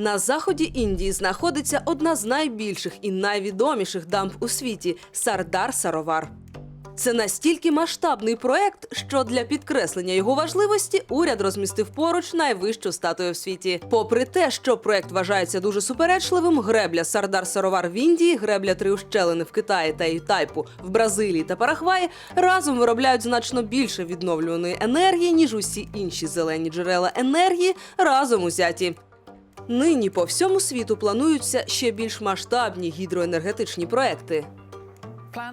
На заході Індії знаходиться одна з найбільших і найвідоміших дамб у світі Сардар Саровар. Це настільки масштабний проект, що для підкреслення його важливості уряд розмістив поруч найвищу статую в світі. Попри те, що проект вважається дуже суперечливим, гребля Сардар Саровар в Індії, гребля Триущелини в Китаї та Ютайпу в Бразилії та Парагваї разом виробляють значно більше відновлюваної енергії, ніж усі інші зелені джерела енергії разом узяті. Нині по всьому світу плануються ще більш масштабні гідроенергетичні проекти.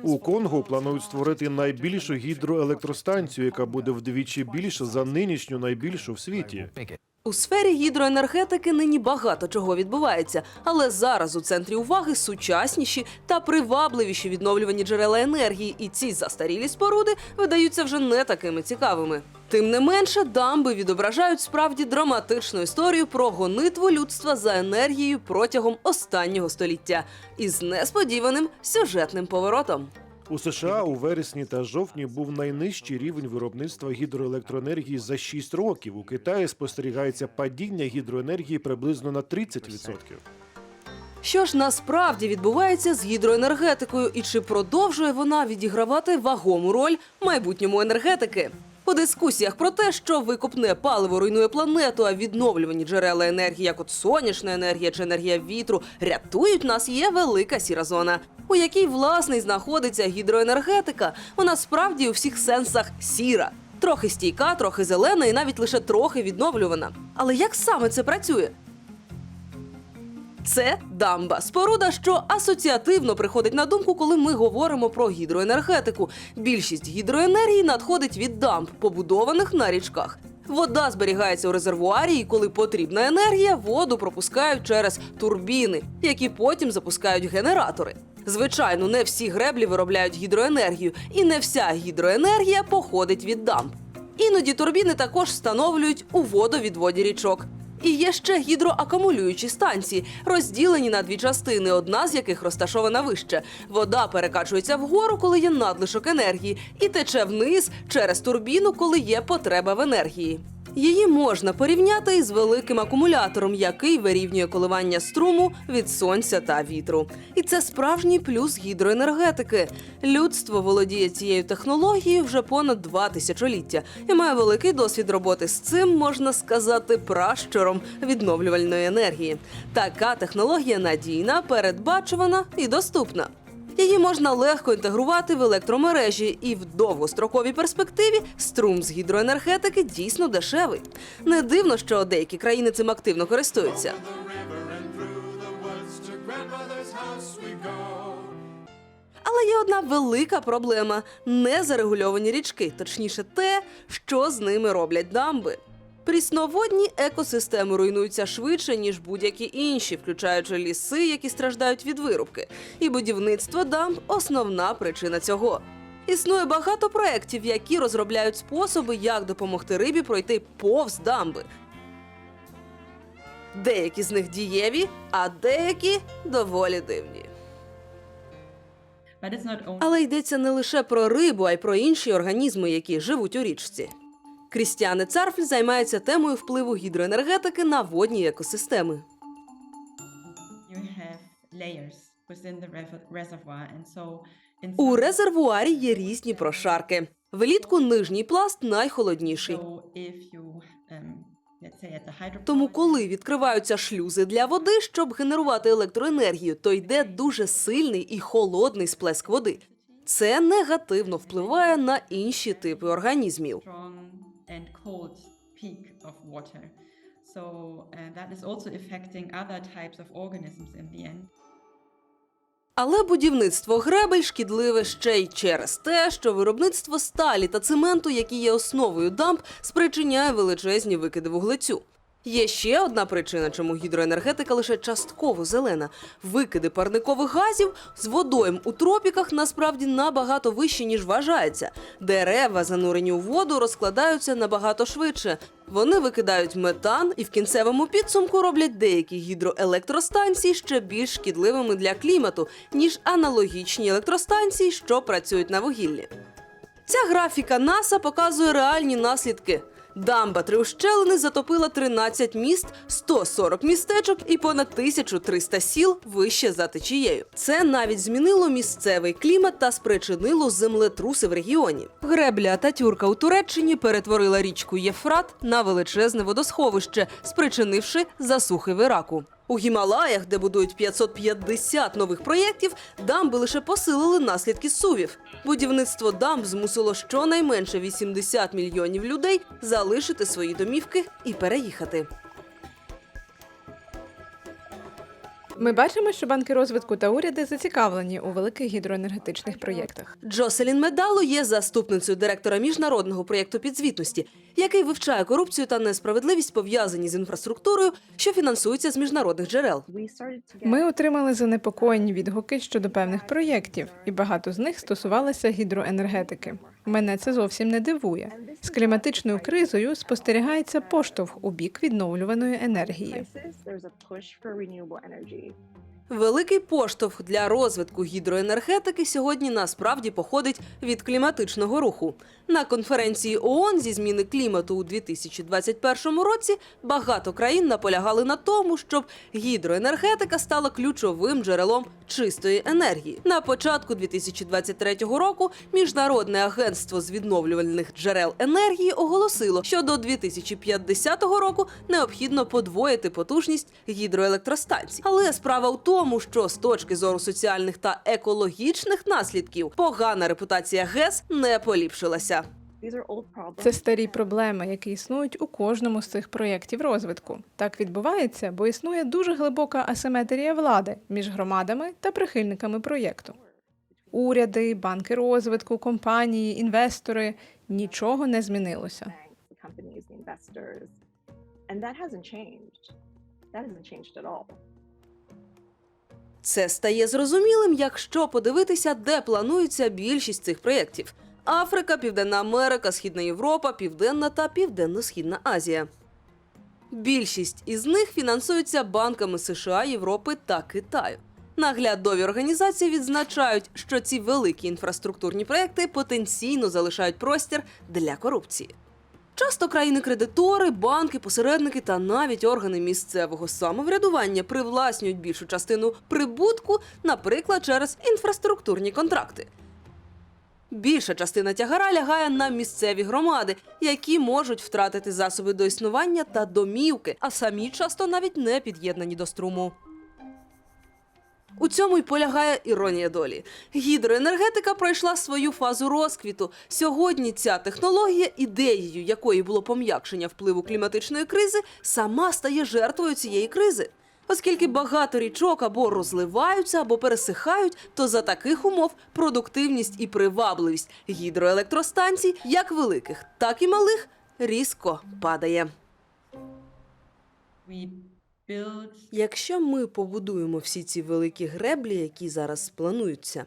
У Конго планують створити найбільшу гідроелектростанцію, яка буде вдвічі більша за нинішню найбільшу в світі. У сфері гідроенергетики нині багато чого відбувається, але зараз у центрі уваги сучасніші та привабливіші відновлювані джерела енергії, і ці застарілі споруди видаються вже не такими цікавими. Тим не менше, дамби відображають справді драматичну історію про гонитву людства за енергією протягом останнього століття із несподіваним сюжетним поворотом. У США у вересні та жовтні був найнижчий рівень виробництва гідроелектроенергії за 6 років. У Китаї спостерігається падіння гідроенергії приблизно на 30%. Що ж насправді відбувається з гідроенергетикою і чи продовжує вона відігравати вагому роль в майбутньому енергетики? У дискусіях про те, що викопне паливо руйнує планету, а відновлювані джерела енергії, як от сонячна енергія чи енергія вітру, рятують нас, є велика сіра зона, у якій власне знаходиться гідроенергетика. Вона справді у всіх сенсах сіра. Трохи стійка, трохи зелена і навіть лише трохи відновлювана. Але як саме це працює? Це дамба. Споруда, що асоціативно приходить на думку, коли ми говоримо про гідроенергетику. Більшість гідроенергії надходить від дамб, побудованих на річках. Вода зберігається у резервуарі, і коли потрібна енергія, воду пропускають через турбіни, які потім запускають генератори. Звичайно, не всі греблі виробляють гідроенергію, і не вся гідроенергія походить від дамб. Іноді турбіни також встановлюють у водовідводі річок. І є ще гідроакумулюючі станції, розділені на дві частини, одна з яких розташована вище. Вода перекачується вгору, коли є надлишок енергії, і тече вниз через турбіну, коли є потреба в енергії. Її можна порівняти із великим акумулятором, який вирівнює коливання струму від сонця та вітру. І це справжній плюс гідроенергетики. Людство володіє цією технологією вже понад два тисячоліття і має великий досвід роботи з цим, можна сказати, пращуром відновлювальної енергії. Така технологія надійна, передбачувана і доступна. Її можна легко інтегрувати в електромережі, і в довгостроковій перспективі струм з гідроенергетики дійсно дешевий. Не дивно, що деякі країни цим активно користуються. Але є одна велика проблема: незарегульовані річки, точніше, те, що з ними роблять дамби. Прісноводні екосистеми руйнуються швидше, ніж будь-які інші, включаючи ліси, які страждають від вирубки. І будівництво дамб основна причина цього. Існує багато проєктів, які розробляють способи, як допомогти рибі пройти повз дамби. Деякі з них дієві, а деякі доволі дивні. Але йдеться не лише про рибу, а й про інші організми, які живуть у річці. Крістіане Царфль займається темою впливу гідроенергетики на водні екосистеми. У резервуарі є різні прошарки. Влітку нижній пласт найхолодніший. um, Тому, коли відкриваються шлюзи для води, щоб генерувати електроенергію, то йде дуже сильний і холодний сплеск води. Це негативно впливає на інші типи організмів. And cold peak of water. So uh, that is also affecting other types of organisms in the end. Але будівництво гребель шкідливе ще й через те, що виробництво сталі та цементу, які є основою дамб, спричиняє величезні викиди вуглецю. Є ще одна причина, чому гідроенергетика лише частково зелена. Викиди парникових газів з водойм у тропіках насправді набагато вищі, ніж вважається. Дерева, занурені у воду, розкладаються набагато швидше. Вони викидають метан і в кінцевому підсумку роблять деякі гідроелектростанції ще більш шкідливими для клімату, ніж аналогічні електростанції, що працюють на вугіллі. Ця графіка НАСА показує реальні наслідки. Дамба три ущелини затопила 13 міст, 140 містечок і понад 1300 сіл вище за течією. Це навіть змінило місцевий клімат та спричинило землетруси в регіоні. Гребля та тюрка у Туреччині перетворила річку Єфрат на величезне водосховище, спричинивши засухи в Іраку. У Гімалаях, де будують 550 нових проєктів, дамби лише посилили наслідки сувів. Будівництво дамб змусило щонайменше 80 мільйонів людей залишити свої домівки і переїхати. Ми бачимо, що банки розвитку та уряди зацікавлені у великих гідроенергетичних проєктах. Джоселін Медало є заступницею директора міжнародного проєкту підзвітності, який вивчає корупцію та несправедливість пов'язані з інфраструктурою, що фінансується з міжнародних джерел. Ми отримали занепокоєні відгуки щодо певних проєктів, і багато з них стосувалися гідроенергетики. Мене це зовсім не дивує. З кліматичною кризою спостерігається поштовх у бік відновлюваної енергії. Великий поштовх для розвитку гідроенергетики сьогодні насправді походить від кліматичного руху. На конференції ООН зі зміни клімату у 2021 році багато країн наполягали на тому, щоб гідроенергетика стала ключовим джерелом чистої енергії. На початку 2023 року міжнародне агентство з відновлювальних джерел енергії оголосило, що до 2050 року необхідно подвоїти потужність гідроелектростанцій. Але справа в тому, що з точки зору соціальних та екологічних наслідків погана репутація ГЕС не поліпшилася. Це старі проблеми, які існують у кожному з цих проєктів розвитку. Так відбувається, бо існує дуже глибока асиметрія влади між громадами та прихильниками проєкту. Уряди, банки розвитку, компанії, інвестори нічого не змінилося. That hasn't changed. That hasn't changed at all. Це стає зрозумілим, якщо подивитися, де планується більшість цих проєктів: Африка, Південна Америка, Східна Європа, Південна та Південно-Східна Азія. Більшість із них фінансуються банками США, Європи та Китаю. Наглядові організації відзначають, що ці великі інфраструктурні проекти потенційно залишають простір для корупції. Часто країни-кредитори, банки, посередники та навіть органи місцевого самоврядування привласнюють більшу частину прибутку, наприклад, через інфраструктурні контракти. Більша частина тягара лягає на місцеві громади, які можуть втратити засоби до існування та домівки, а самі часто навіть не під'єднані до струму. У цьому й полягає іронія долі. Гідроенергетика пройшла свою фазу розквіту. Сьогодні ця технологія, ідеєю якої було пом'якшення впливу кліматичної кризи, сама стає жертвою цієї кризи. Оскільки багато річок або розливаються, або пересихають, то за таких умов продуктивність і привабливість гідроелектростанцій, як великих, так і малих, різко падає. Якщо ми побудуємо всі ці великі греблі, які зараз плануються,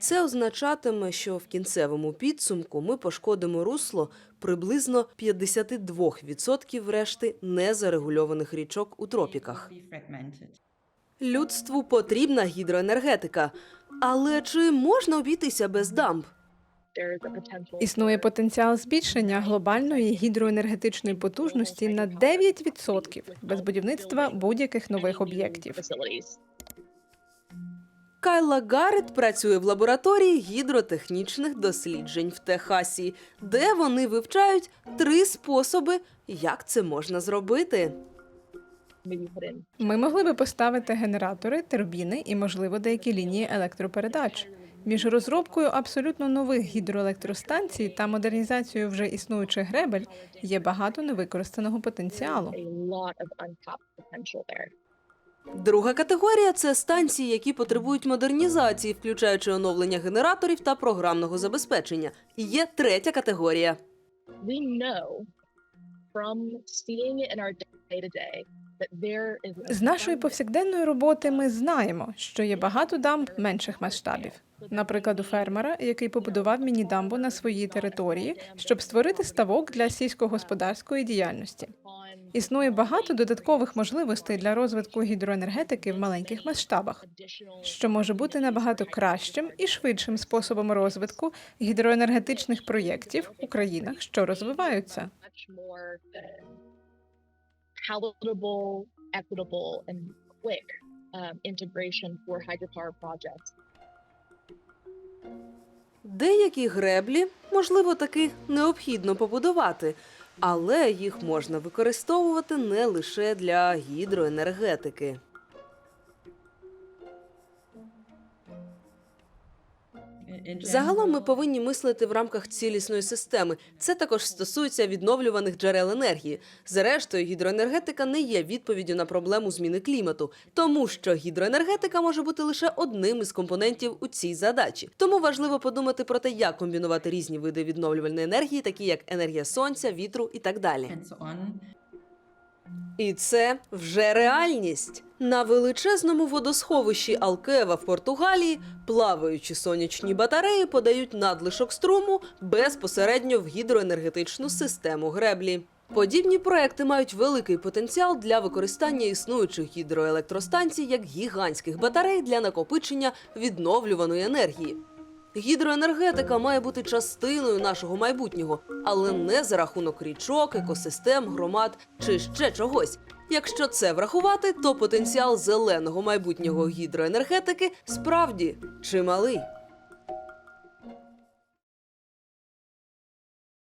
це означатиме, що в кінцевому підсумку ми пошкодимо русло приблизно 52% решти незарегульованих річок у тропіках. Людству потрібна гідроенергетика. Але чи можна обійтися без дамб? Існує потенціал збільшення глобальної гідроенергетичної потужності на 9% без будівництва будь-яких нових об'єктів. Кайла Гаррет працює в лабораторії гідротехнічних досліджень в Техасі, де вони вивчають три способи, як це можна зробити. Ми могли би поставити генератори, турбіни і, можливо, деякі лінії електропередач. Між розробкою абсолютно нових гідроелектростанцій та модернізацією вже існуючих гребель є багато невикористаного потенціалу. Друга категорія це станції, які потребують модернізації, включаючи оновлення генераторів та програмного забезпечення. І є третя категорія. We know from seeing it in our day to day that there is З нашої повсякденної роботи ми знаємо, що є багато дамб менших масштабів. Наприклад, у фермера, який побудував міні-дамбу на своїй території, щоб створити ставок для сільськогосподарської діяльності. Існує багато додаткових можливостей для розвитку гідроенергетики в маленьких масштабах, що може бути набагато кращим і швидшим способом розвитку гідроенергетичних проєктів у країнах, що розвиваються. Palatable, equitable, and quick um, integration for hydropower projects. Деякі греблі, можливо, таки необхідно побудувати, але їх можна використовувати не лише для гідроенергетики. Загалом ми повинні мислити в рамках цілісної системи. Це також стосується відновлюваних джерел енергії. Зрештою, гідроенергетика не є відповіддю на проблему зміни клімату, тому що гідроенергетика може бути лише одним із компонентів у цій задачі. Тому важливо подумати про те, як комбінувати різні види відновлювальної енергії, такі як енергія сонця, вітру і так далі. І це вже реальність. На величезному водосховищі Алкева в Португалії плаваючі сонячні батареї подають надлишок струму безпосередньо в гідроенергетичну систему греблі. Подібні проекти мають великий потенціал для використання існуючих гідроелектростанцій як гігантських батарей для накопичення відновлюваної енергії. Гідроенергетика має бути частиною нашого майбутнього, але не за рахунок річок, екосистем, громад чи ще чогось. Якщо це врахувати, то потенціал зеленого майбутнього гідроенергетики справді чималий.